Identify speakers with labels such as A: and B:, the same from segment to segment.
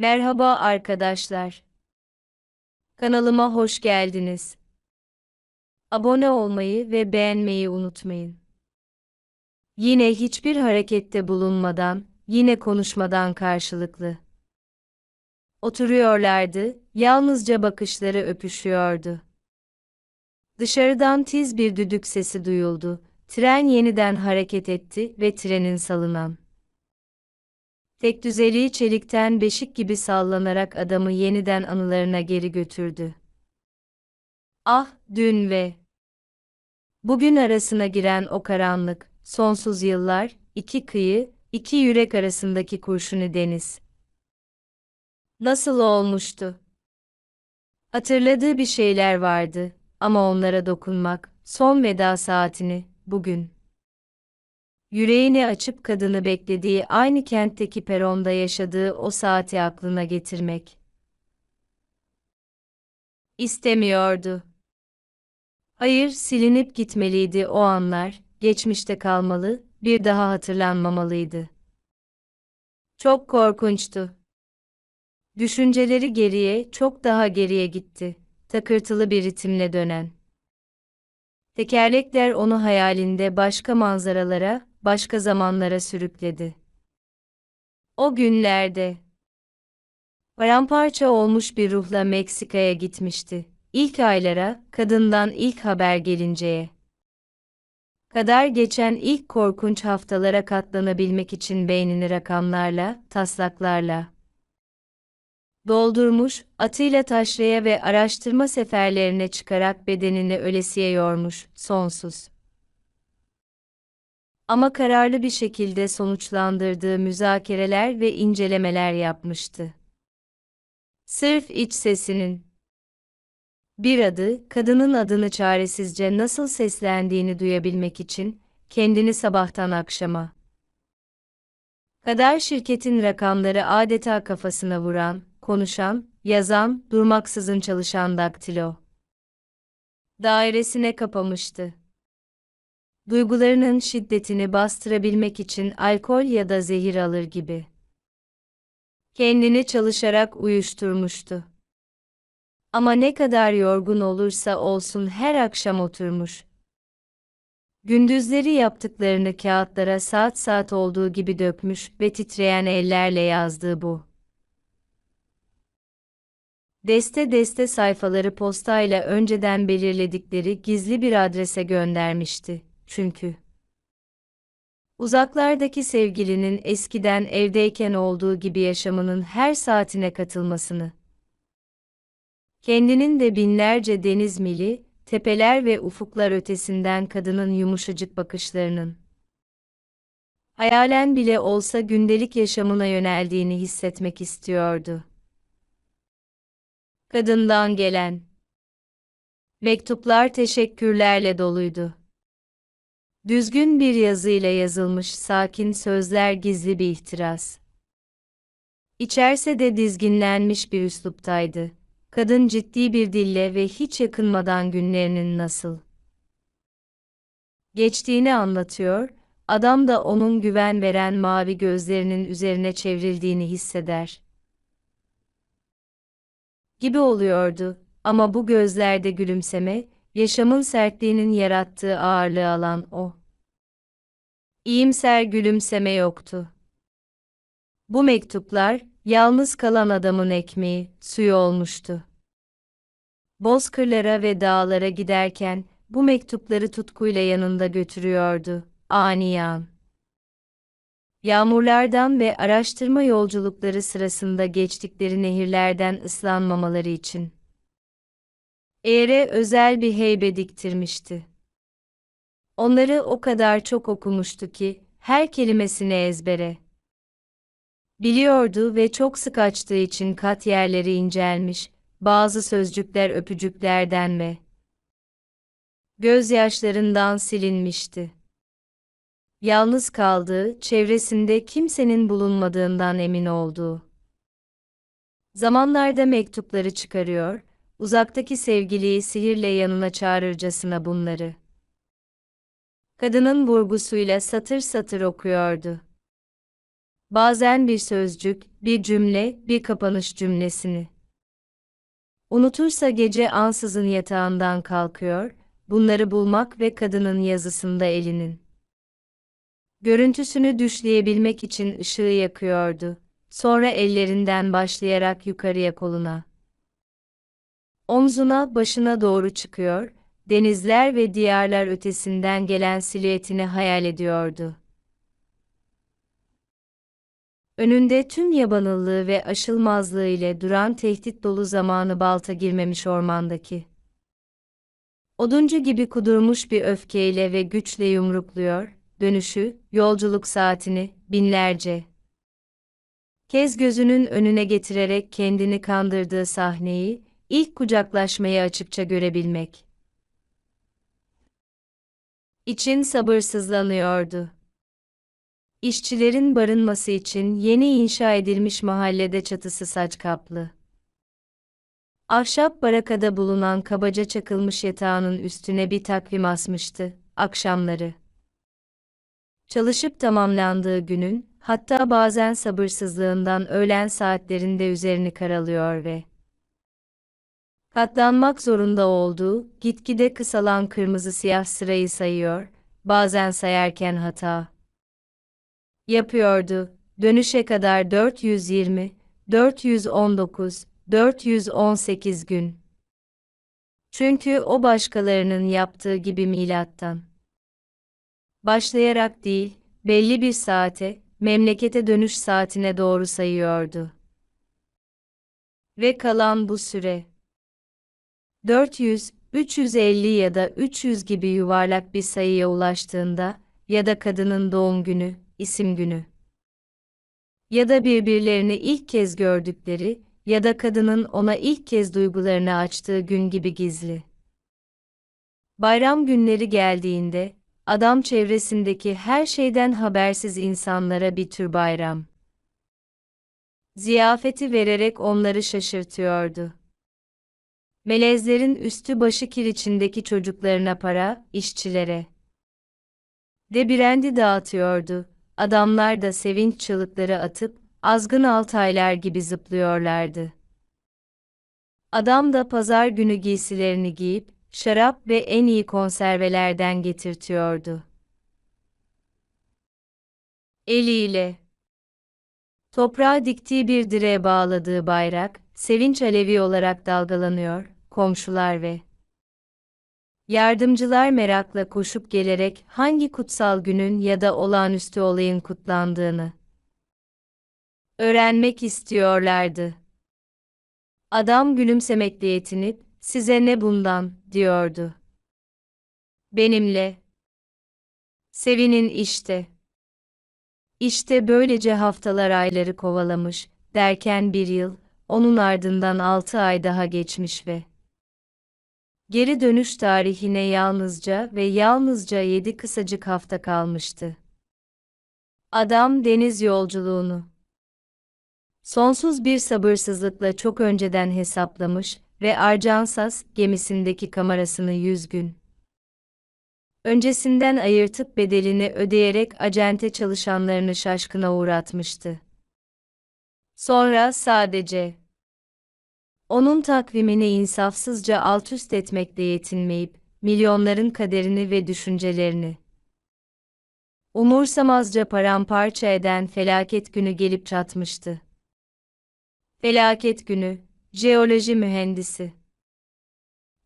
A: Merhaba arkadaşlar. Kanalıma hoş geldiniz. Abone olmayı ve beğenmeyi unutmayın. Yine hiçbir harekette bulunmadan, yine konuşmadan karşılıklı. Oturuyorlardı, yalnızca bakışları öpüşüyordu. Dışarıdan tiz bir düdük sesi duyuldu. Tren yeniden hareket etti ve trenin salınan tek düzeliği çelikten beşik gibi sallanarak adamı yeniden anılarına geri götürdü. Ah, dün ve bugün arasına giren o karanlık, sonsuz yıllar, iki kıyı, iki yürek arasındaki kurşuni deniz. Nasıl olmuştu? Hatırladığı bir şeyler vardı ama onlara dokunmak, son veda saatini, bugün. Yüreğini açıp kadını beklediği aynı kentteki peronda yaşadığı o saati aklına getirmek. İstemiyordu. Hayır, silinip gitmeliydi o anlar, geçmişte kalmalı, bir daha hatırlanmamalıydı. Çok korkunçtu. Düşünceleri geriye, çok daha geriye gitti. Takırtılı bir ritimle dönen. Tekerlekler onu hayalinde başka manzaralara, başka zamanlara sürükledi. O günlerde paramparça olmuş bir ruhla Meksika'ya gitmişti. İlk aylara, kadından ilk haber gelinceye kadar geçen ilk korkunç haftalara katlanabilmek için beynini rakamlarla, taslaklarla doldurmuş, atıyla taşraya ve araştırma seferlerine çıkarak bedenini ölesiye yormuş, sonsuz. Ama kararlı bir şekilde sonuçlandırdığı müzakereler ve incelemeler yapmıştı. Sırf iç sesinin bir adı, kadının adını çaresizce nasıl seslendiğini duyabilmek için, kendini sabahtan akşama kadar şirketin rakamları adeta kafasına vuran, konuşan, yazan, durmaksızın çalışan daktilo dairesine kapamıştı. Duygularının şiddetini bastırabilmek için alkol ya da zehir alır gibi. Kendini çalışarak uyuşturmuştu. Ama ne kadar yorgun olursa olsun her akşam oturmuş. Gündüzleri yaptıklarını kağıtlara saat saat olduğu gibi dökmüş ve titreyen ellerle yazdığı bu. Deste deste sayfaları postayla önceden belirledikleri gizli bir adrese göndermişti. Çünkü uzaklardaki sevgilinin eskiden evdeyken olduğu gibi yaşamının her saatine katılmasını, kendinin de binlerce deniz mili, tepeler ve ufuklar ötesinden kadının yumuşacık bakışlarının, hayalen bile olsa gündelik yaşamına yöneldiğini hissetmek istiyordu. Kadından gelen mektuplar teşekkürlerle doluydu. Düzgün bir yazıyla yazılmış sakin sözler gizli bir ihtiras. İçerse de dizginlenmiş bir üsluptaydı. Kadın ciddi bir dille ve hiç yakınmadan günlerinin nasıl geçtiğini anlatıyor, adam da onun güven veren mavi gözlerinin üzerine çevrildiğini hisseder. Gibi oluyordu ama bu gözlerde gülümseme, yaşamın sertliğinin yarattığı ağırlığı alan o. İyimser gülümseme yoktu. Bu mektuplar, yalnız kalan adamın ekmeği, suyu olmuştu. Bozkırlara ve dağlara giderken, bu mektupları tutkuyla yanında götürüyordu, aniyan. Yağmurlardan ve araştırma yolculukları sırasında geçtikleri nehirlerden ıslanmamaları için. Eğre özel bir heybe diktirmişti. Onları o kadar çok okumuştu ki, her kelimesini ezbere. Biliyordu ve çok sık açtığı için kat yerleri incelmiş, bazı sözcükler öpücüklerden ve gözyaşlarından silinmişti. Yalnız kaldığı, çevresinde kimsenin bulunmadığından emin olduğu. Zamanlarda mektupları çıkarıyor, uzaktaki sevgiliyi sihirle yanına çağırırcasına bunları. Kadının vurgusuyla satır satır okuyordu. Bazen bir sözcük, bir cümle, bir kapanış cümlesini. Unutursa gece ansızın yatağından kalkıyor, bunları bulmak ve kadının yazısında elinin. Görüntüsünü düşleyebilmek için ışığı yakıyordu. Sonra ellerinden başlayarak yukarıya koluna. Omzuna, başına doğru çıkıyor, denizler ve diyarlar ötesinden gelen silüetini hayal ediyordu. Önünde tüm yabanıllığı ve aşılmazlığı ile duran tehdit dolu zamanı balta girmemiş ormandaki. Oduncu gibi kudurmuş bir öfkeyle ve güçle yumrukluyor, dönüşü, yolculuk saatini, binlerce. Kez gözünün önüne getirerek kendini kandırdığı sahneyi, ilk kucaklaşmayı açıkça görebilmek. İçin sabırsızlanıyordu. İşçilerin barınması için yeni inşa edilmiş mahallede çatısı saç kaplı. Ahşap barakada bulunan kabaca çakılmış yatağının üstüne bir takvim asmıştı, akşamları. Çalışıp tamamlandığı günün, hatta bazen sabırsızlığından öğlen saatlerinde üzerini karalıyor ve katlanmak zorunda olduğu, gitgide kısalan kırmızı siyah sırayı sayıyor, bazen sayarken hata yapıyordu. Dönüşe kadar 420, 419, 418 gün. Çünkü o başkalarının yaptığı gibi milattan başlayarak değil, belli bir saate, memlekete dönüş saatine doğru sayıyordu. Ve kalan bu süre 400, 350 ya da 300 gibi yuvarlak bir sayıya ulaştığında ya da kadının doğum günü, isim günü ya da birbirlerini ilk kez gördükleri ya da kadının ona ilk kez duygularını açtığı gün gibi gizli. Bayram günleri geldiğinde adam çevresindeki her şeyden habersiz insanlara bir tür bayram ziyafeti vererek onları şaşırtıyordu. Melezlerin üstü başı kir içindeki çocuklarına para, işçilere de birendi dağıtıyordu. Adamlar da sevinç çığlıkları atıp, azgın altaylar gibi zıplıyorlardı. Adam da pazar günü giysilerini giyip, şarap ve en iyi konservelerden getirtiyordu. Eliyle toprağa diktiği bir direğe bağladığı bayrak, sevinç alevi olarak dalgalanıyor, komşular ve Yardımcılar merakla koşup gelerek hangi kutsal günün ya da olağanüstü olayın kutlandığını öğrenmek istiyorlardı. Adam gülümsemekle yetinip, size ne bundan, diyordu. Benimle. Sevinin işte. İşte böylece haftalar ayları kovalamış, derken bir yıl, onun ardından altı ay daha geçmiş ve Geri dönüş tarihine yalnızca ve yalnızca yedi kısacık hafta kalmıştı. Adam deniz yolculuğunu sonsuz bir sabırsızlıkla çok önceden hesaplamış ve Arkansas gemisindeki kamerasını yüz gün öncesinden ayırtıp bedelini ödeyerek acente çalışanlarını şaşkına uğratmıştı. Sonra sadece onun takvimini insafsızca alt üst etmekle yetinmeyip, milyonların kaderini ve düşüncelerini umursamazca paramparça eden felaket günü gelip çatmıştı. Felaket günü, jeoloji mühendisi.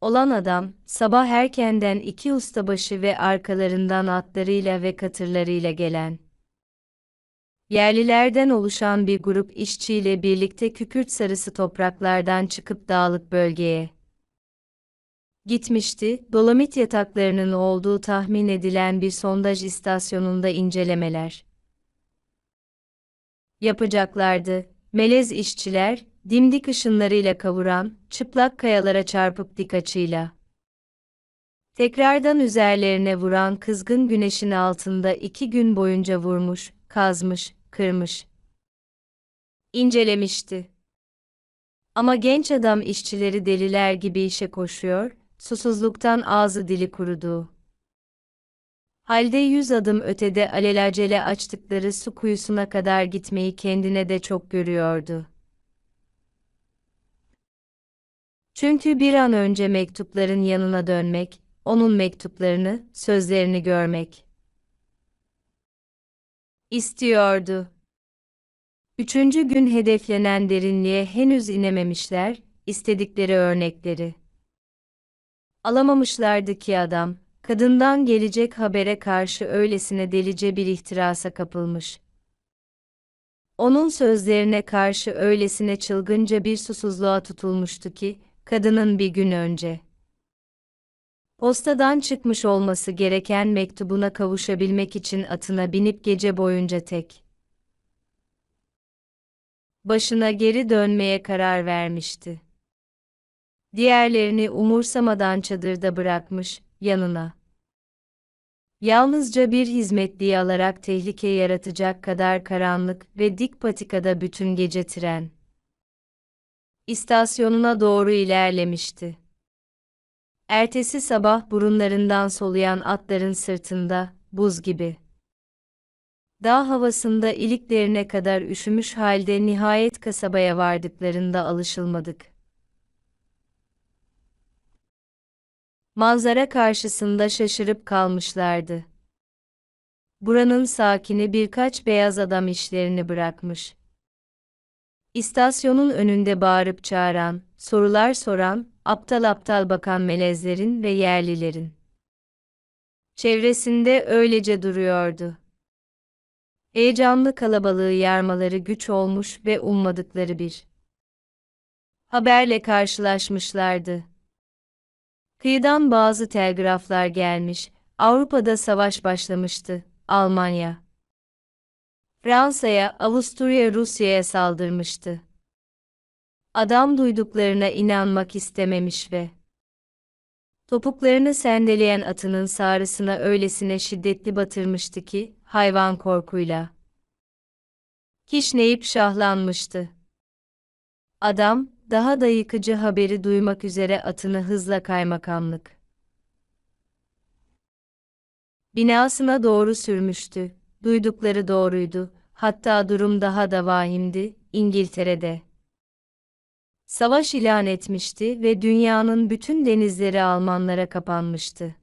A: Olan adam, sabah erkenden iki ustabaşı ve arkalarından atlarıyla ve katırlarıyla gelen Yerlilerden oluşan bir grup işçiyle birlikte kükürt sarısı topraklardan çıkıp dağlık bölgeye gitmişti. Dolomit yataklarının olduğu tahmin edilen bir sondaj istasyonunda incelemeler yapacaklardı. Melez işçiler, dimdik ışınlarıyla kavuran, çıplak kayalara çarpıp dik açıyla. Tekrardan üzerlerine vuran kızgın güneşin altında iki gün boyunca vurmuş, kazmış, kırmış. İncelemişti. Ama genç adam işçileri deliler gibi işe koşuyor, susuzluktan ağzı dili kurudu. Halde yüz adım ötede alelacele açtıkları su kuyusuna kadar gitmeyi kendine de çok görüyordu. Çünkü bir an önce mektupların yanına dönmek, onun mektuplarını, sözlerini görmek istiyordu. Üçüncü gün hedeflenen derinliğe henüz inememişler, istedikleri örnekleri alamamışlardı ki adam, kadından gelecek habere karşı öylesine delice bir ihtirasa kapılmış. Onun sözlerine karşı öylesine çılgınca bir susuzluğa tutulmuştu ki, kadının bir gün önce postadan çıkmış olması gereken mektubuna kavuşabilmek için atına binip gece boyunca tek başına geri dönmeye karar vermişti. Diğerlerini umursamadan çadırda bırakmış, yanına. Yalnızca bir hizmetliyi alarak tehlike yaratacak kadar karanlık ve dik patikada bütün gece tren istasyonuna doğru ilerlemişti. Ertesi sabah burunlarından soluyan atların sırtında, buz gibi. Dağ havasında iliklerine kadar üşümüş halde nihayet kasabaya vardıklarında alışılmadık. Manzara karşısında şaşırıp kalmışlardı. Buranın sakini birkaç beyaz adam işlerini bırakmış. İstasyonun önünde bağırıp çağıran, sorular soran, aptal aptal bakan melezlerin ve yerlilerin. Çevresinde öylece duruyordu. Heyecanlı kalabalığı yarmaları güç olmuş ve ummadıkları bir haberle karşılaşmışlardı. Kıyıdan bazı telgraflar gelmiş, Avrupa'da savaş başlamıştı, Almanya. Fransa'ya, Avusturya, Rusya'ya saldırmıştı. Adam duyduklarına inanmak istememiş ve topuklarını sendeleyen atının sağrısına öylesine şiddetli batırmıştı ki, hayvan korkuyla kişneyip şahlanmıştı. Adam, daha da yıkıcı haberi duymak üzere atını hızla kaymakamlık binasına doğru sürmüştü. Duydukları doğruydu. Hatta durum daha da vahimdi. İngiltere'de savaş ilan etmişti ve dünyanın bütün denizleri Almanlara kapanmıştı.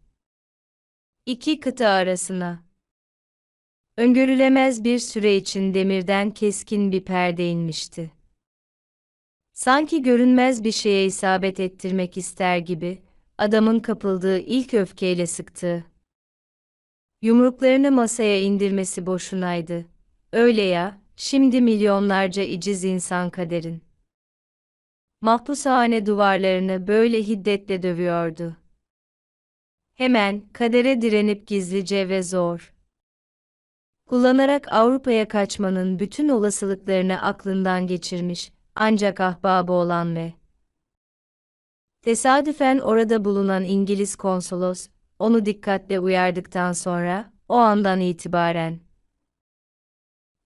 A: İki kıta arasına öngörülemez bir süre için demirden keskin bir perde inmişti. Sanki görünmez bir şeye isabet ettirmek ister gibi, adamın kapıldığı ilk öfkeyle sıktığı. Yumruklarını masaya indirmesi boşunaydı. Öyle ya, şimdi milyonlarca iciz insan kaderin. Mahpushane duvarlarını böyle hiddetle dövüyordu. Hemen, kadere direnip gizlice ve zor. Kullanarak Avrupa'ya kaçmanın bütün olasılıklarını aklından geçirmiş, ancak ahbabı olan ve tesadüfen orada bulunan İngiliz konsolos, onu dikkatle uyardıktan sonra, o andan itibaren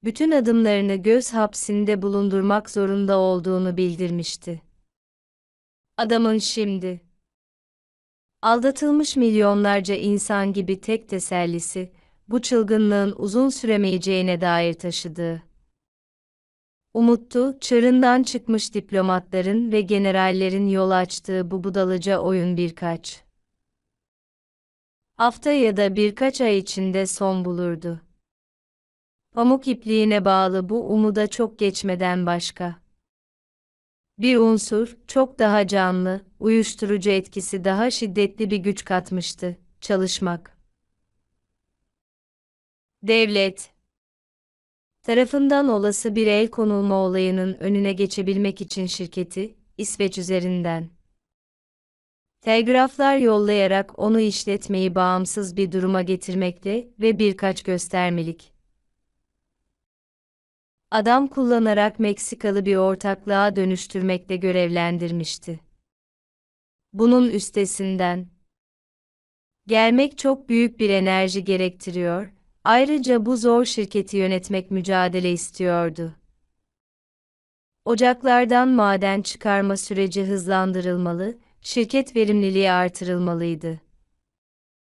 A: bütün adımlarını göz hapsinde bulundurmak zorunda olduğunu bildirmişti. Adamın şimdi aldatılmış milyonlarca insan gibi tek tesellisi, bu çılgınlığın uzun süremeyeceğine dair taşıdığı. Umuttu, çığırından çıkmış diplomatların ve generallerin yol açtığı bu budalıca oyun birkaç hafta ya da birkaç ay içinde son bulurdu. Pamuk ipliğine bağlı bu umuda çok geçmeden başka. Bir unsur, çok daha canlı, uyuşturucu etkisi daha şiddetli bir güç katmıştı, çalışmak. Devlet tarafından olası bir el konulma olayının önüne geçebilmek için şirketi, İsveç üzerinden telgraflar yollayarak onu işletmeyi bağımsız bir duruma getirmekle ve birkaç göstermelik adam kullanarak Meksikalı bir ortaklığa dönüştürmekle görevlendirmişti. Bunun üstesinden gelmek çok büyük bir enerji gerektiriyor, ayrıca bu zor şirketi yönetmek mücadele istiyordu. Ocaklardan maden çıkarma süreci hızlandırılmalı, şirket verimliliği artırılmalıydı.